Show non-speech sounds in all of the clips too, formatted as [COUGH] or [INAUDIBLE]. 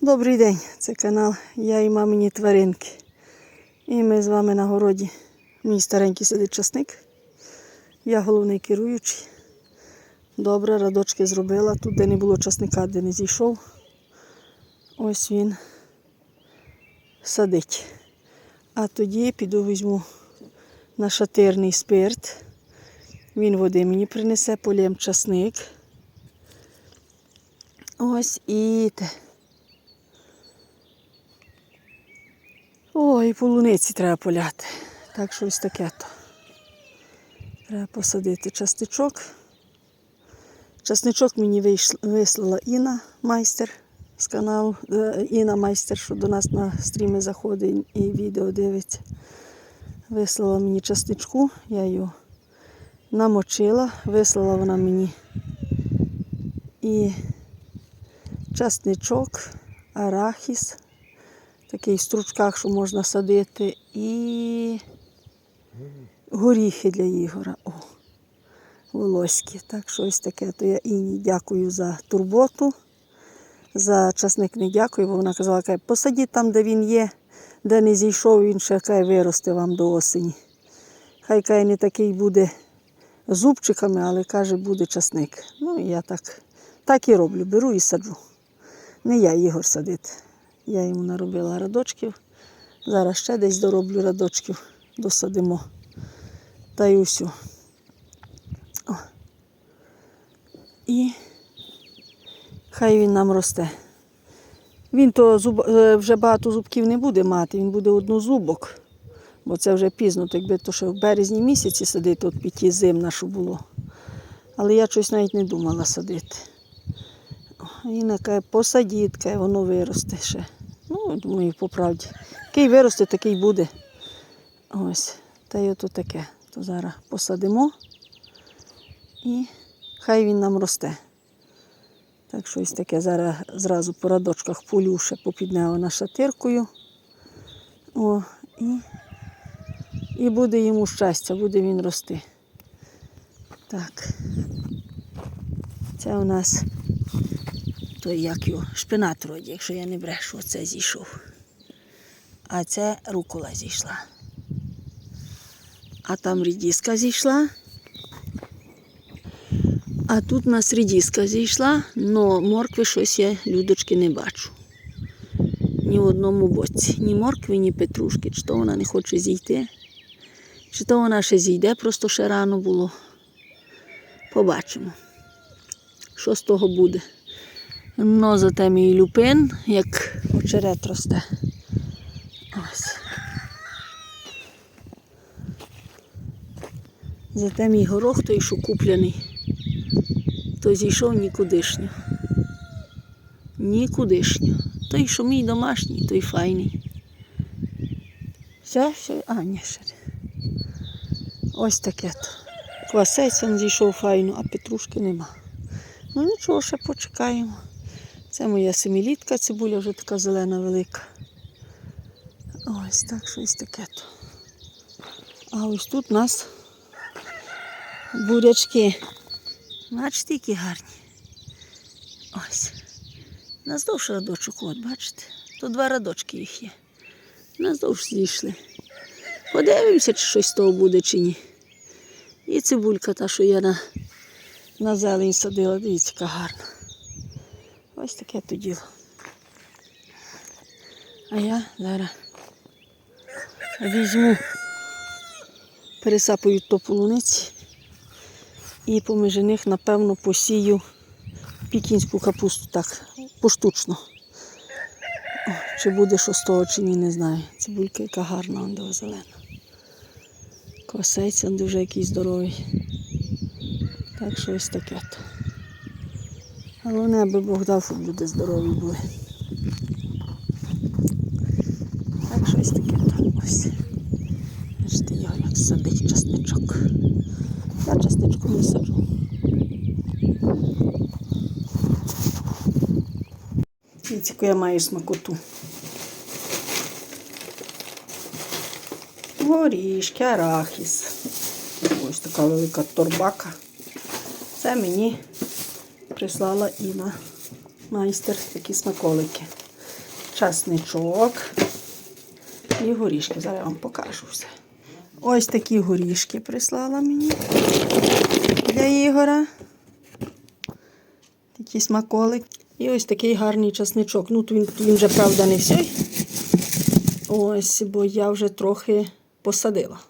Добрий день, це канал Я і мамині тваринки. І ми з вами на городі. Мій старенький сидить часник. Я головний керуючий. Добре, радочки зробила. Тут, де не було часника, де не зійшов. Ось він садить. А тоді піду візьму нашатирний спирт. Він води мені принесе, полєм часник. Ось і те. Ой, полуниці треба поляти. Так що ось таке то. Треба посадити частичок. Часничок мені вислала Інна майстер з каналу. Е, Інна майстер, що до нас на стріми заходить і відео дивиться. Вислала мені частичку, я його намочила, вислала вона мені і часничок, арахіс, такий в стручках, що можна садити, і горіхи для Ігора. О, волоські. Так що ось таке. То я Іні дякую за турботу. За часник не дякую, бо вона казала, каже, посадіть там, де він є, де не зійшов, він ще каже, виросте вам до осені. Хай каже, не такий буде зубчиками, але каже, буде часник. Ну, я так, так і роблю, беру і саджу. Не я Ігор садити. Я йому наробила радочків. Зараз ще десь дороблю радочків, досадимо. Та й усю. О. І хай він нам росте. Він то зуб, е, вже багато зубків не буде мати, він буде однозубок, бо це вже пізно, так якби то ще в березні місяці садити, от п'яті зимна, що було. Але я щось навіть не думала садити. Він каже, посадіть, каже, воно виросте ще. Ну, думаю, по правді. Який виросте, такий буде. Ось. Та й ото таке. То зараз посадимо і хай він нам росте. Так що ось таке зараз зразу по радочках полю ще попіднео на шатиркою. О, і, і буде йому щастя, буде він рости. Так. Це у нас той як його, шпинат вроді, якщо я не брешу, оце зійшов. А це рукола зійшла. А там рідіска зійшла. А тут у нас рідіска зійшла, але моркви щось я людочки не бачу. Ні в одному боці. Ні моркви, ні петрушки. Чи то вона не хоче зійти, чи то вона ще зійде, просто ще рано було. Побачимо, що з того буде. Ну, зате мій люпин, як очерет росте. Ось. Зате мій горох той, що куплений, то зійшов нікудишньо. Нікудишньо. Той, що мій домашній, той файний. Все, все, а, ні, ще. Ось таке то. Квасець він зійшов файно, а петрушки нема. Ну нічого, ще почекаємо. Це моя семилітка цибуля, вже така зелена велика. Ось так щось таке то. А ось тут у нас бурячки. Бачите, які гарні. Ось. Наздовж радочок, от, бачите? Тут два радочки їх є. Наздовж зійшли. Подивимося, чи щось з того буде, чи ні. І цибулька та, що я на, на зелень садила, дивіться, яка гарна. Ось таке то діло. А я зараз візьму, пересапую то полуниці і поміж них, напевно, посію пікінську капусту так, поштучно. О, Чи буде що з того, чи ні, не знаю. Цибулька яка гарна, де зелена. Косець, дуже який здоровий. Так що ось таке то. Головне, аби Бог дав, щоб люди здорові були. Так що ось таке то ось. Бачите, його як садить часничок. Я часничку не саджу. Дивіться, я маю смакоту. Горішки, арахіс. Ось така велика торбака. Це мені прислала Інна майстер такі смаколики. часничок і горішки. Зараз я вам покажу все. Ось такі горішки прислала мені для Ігора. Такі смаколик. І ось такий гарний часничок. Ну, він, він вже, правда, не всій. Ось, бо я вже трохи посадила.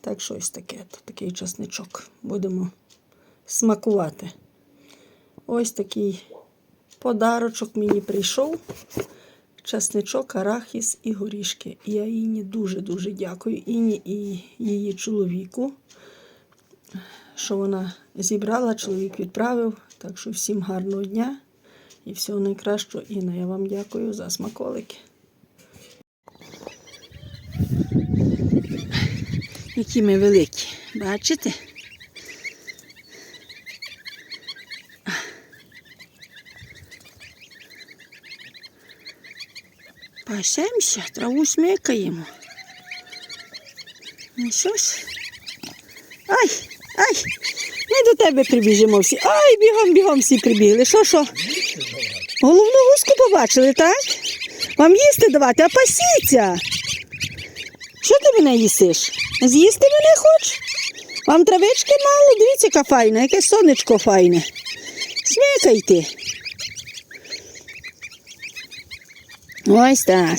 Так що ось таке, такий часничок. Будемо смакувати. Ось такий подарочок мені прийшов. Часничок, арахіс і горішки. Я Інні дуже-дуже дякую. Інні і її чоловіку, що вона зібрала, чоловік відправив. Так що всім гарного дня і всього найкращого. Інна, я вам дякую за смаколики. Які ми великі, бачите? Пасемося, траву смикаємо. Ну що ж? Ай, ай, ми до тебе прибіжимо всі. Ай, бігом, бігом всі прибігли. Що, що? Головну гуску побачили, так? Вам їсти давати, а пасіться. Що ти мене їсиш? З'їсти мене хочеш? Вам травички мало? Дивіться, яка файна, яке сонечко файне. Смикайте. Ось так.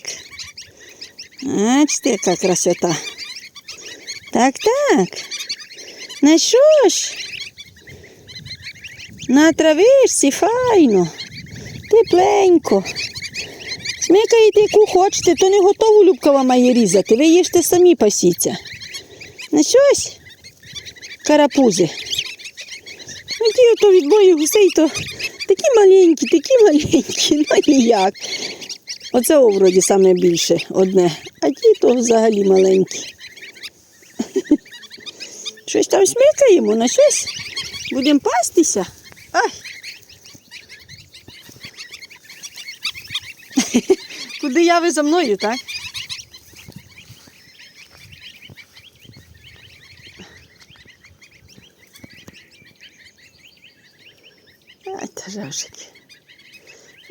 Бачите, яка красота. Так, так. На що ж? На травичці файно, тепленько. Смикаєте, яку хочете, то не готову Любка має різати. Ви їжте самі пасіться. На щось? Карапузи. Ну, ті ото відбої гусей, то такі маленькі, такі маленькі, [LAUGHS] ну ніяк. Оце о, вроді саме більше одне, а ті то взагалі маленькі. [LAUGHS] Щось там смикаємо, на щось. Будемо пастися. Ай. [LAUGHS] Куди я ви за мною, так? Ай, та жавшики.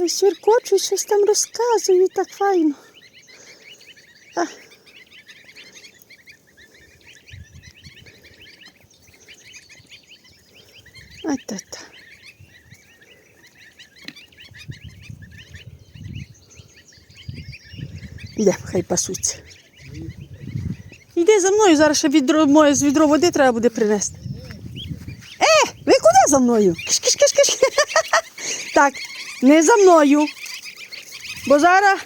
Сюркочу, щось там розказую, так файно. А. Ай, та, та. Хай пасуться. Йди за мною, зараз ще відро, моє з відро води треба буде принести. Е, ви куди за мною? Киш-киш-киш-киш. [LAUGHS] Так, не за мною. Бо зараз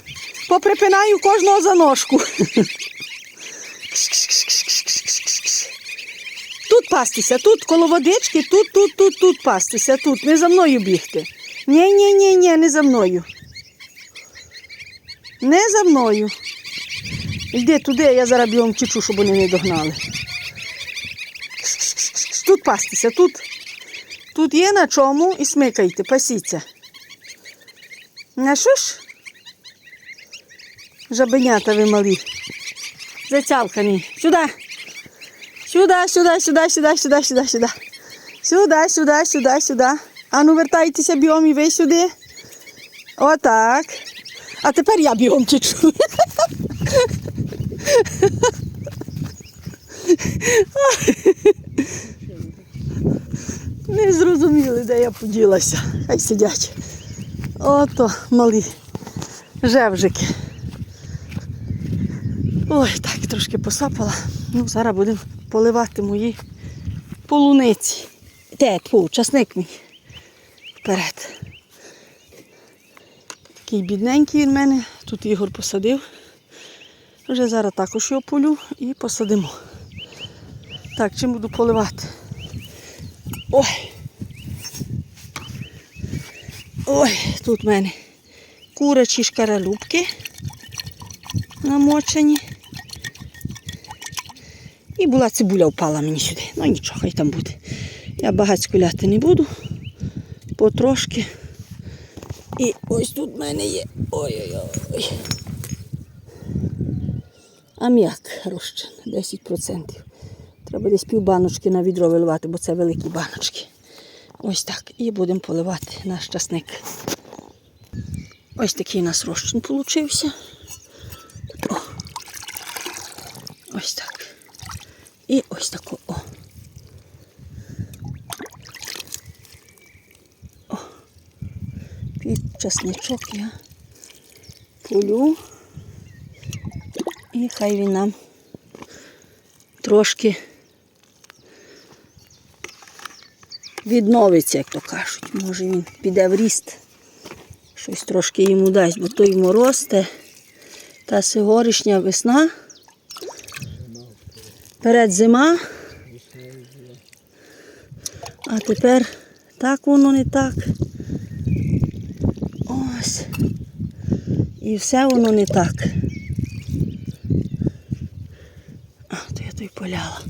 поприпинаю кожного за ножку. Тут пастися, тут коло водички, тут, тут, тут, тут пастися, тут. Не за мною бігти. Ні, ні, ні, ні, не за мною. Не за мною. Йди туди, я зараз бігом втічу, щоб вони не догнали. Тут пастися, тут. Тут є на чому і смикайте, пасіться. На що ж? Жабенята ви малі. Зацялкані. Сюди. Сюди, сюди, сюди, сюди, сюди, сюди, сюди. Сюди, сюди, сюди, сюди. Ану, вертайтеся бігом і ви сюди. Отак. А тепер я бігом течу. [LAUGHS] Не зрозуміли, де я поділася. Хай сидять. Ото малі жевжики. Ой, так, трошки посапала. Ну, зараз будемо поливати мої полуниці. Те, тьфу, часник мій. Вперед. Такий бідненький він мене. Тут Ігор посадив. Вже зараз також його полю і посадимо. Так, чим буду поливати? Ой. Ой, тут в мене курячі шкаралюбки намочені. І була цибуля впала мені сюди. Ну нічого, хай там буде. Я багато скуляти не буду. Потрошки. І ось тут в мене є. Ой-ой-ой. Аміак розчин, 10%. Треба десь пів баночки на відро виливати, бо це великі баночки. Ось так. І будемо поливати наш часник. Ось такий у нас розчин получився. О. Ось так. І ось тако. О. О. Під часничок я полю. І хай він нам трошки відновиться, як то кажуть. Може він піде в ріст. Щось трошки йому дасть, бо той мороз те, та сигорішня весна. Перед зима. А тепер так воно не так. Ось. І все воно не так. А, то я той поляла.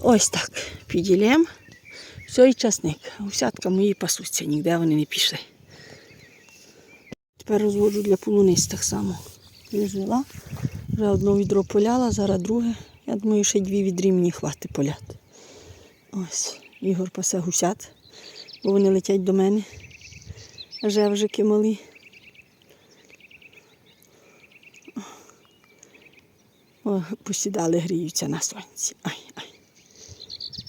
Ось так. Піділем. Все і часник. Усятка мої пасуться, ніде вони не пішли. Тепер розводжу для полуниць так само. Вижила. Вже одне відро поляла, зараз друге. Я думаю, ще дві відрі мені хватить поляти. Ось, Ігор пасе гусят, бо вони летять до мене. Жевжики малі. О, посідали, гріються на сонці. Ай, ай.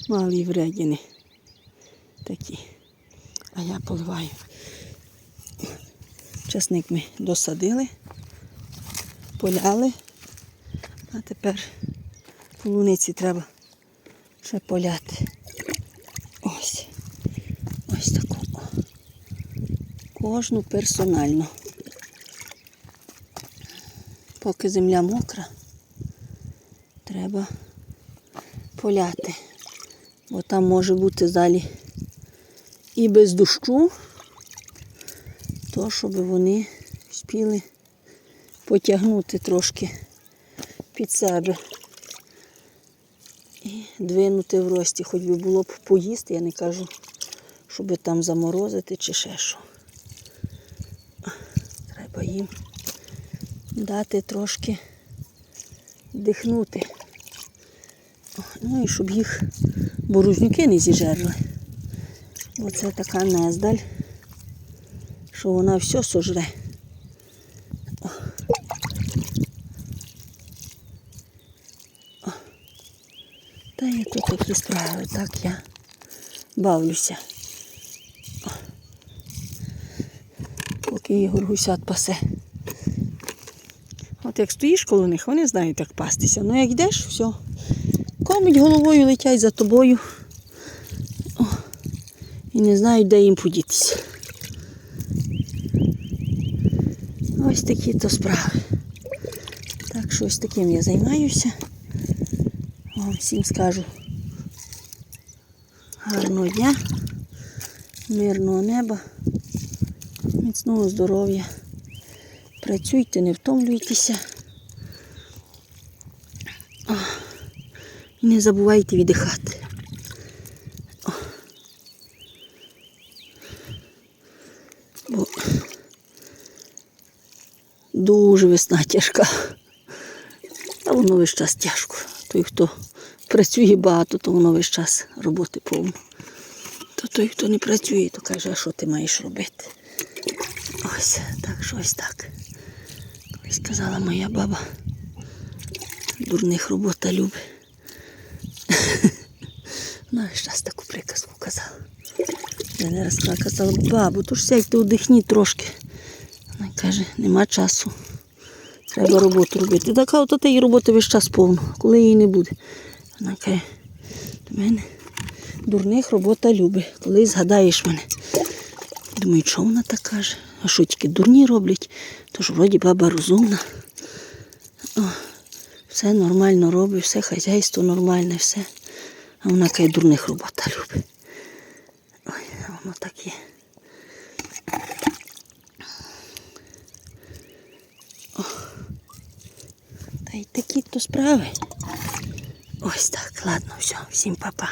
Малі вредіни. Такі. А я поливаю. Часник ми досадили, поляли, а тепер полуниці треба ще поляти. Ось. Ось таку. Кожну персонально. Поки земля мокра, треба поляти. Бо там може бути далі і без дощу, то щоб вони спіли потягнути трошки під себе і двинути в рості, хоч би було б поїсти, я не кажу, щоб там заморозити чи ще що. Треба їм дати трошки дихнути. Ну і щоб їх борожнюки не зіжерли. Бо це така нездаль, що вона все сожре. Та я тут такі справи, так я бавлюся. О. Поки Ігор гусят пасе. От як стоїш коло них, вони знають, як пастися. Ну як йдеш, все. Комить головою летять за тобою. І не знають, де їм подітися. Ось такі то справи. Так що ось таким я займаюся. Вам всім скажу гарного дня, мирного неба, міцного здоров'я. Працюйте, не втомлюйтеся. І не забувайте віддихати. О. Бо дуже весна тяжка. Та воно весь час тяжко. Той, хто працює багато, то воно весь час роботи повно. То той, хто не працює, то каже, а що ти маєш робити. Ось так, що ось так. Ось сказала моя баба. Дурних робота любить. [LAUGHS] Весь час таку приказку казала. Я не раз казала, бабу, то ж сядьте, одихніть трошки. Вона каже, нема часу. Треба роботу робити. Така от тієї роботи весь час повно, коли її не буде. Вона каже, до мене дурних робота любить, коли згадаєш мене. Думаю, чого вона так каже? А що тільки дурні роблять? Тож вроді баба розумна. О, все нормально робить, все хазяйство нормальне, все. А вона каже, дурних робота любить. Ой, воно так є. Та й такі то справи. Ось так, ладно, все, всім па-па.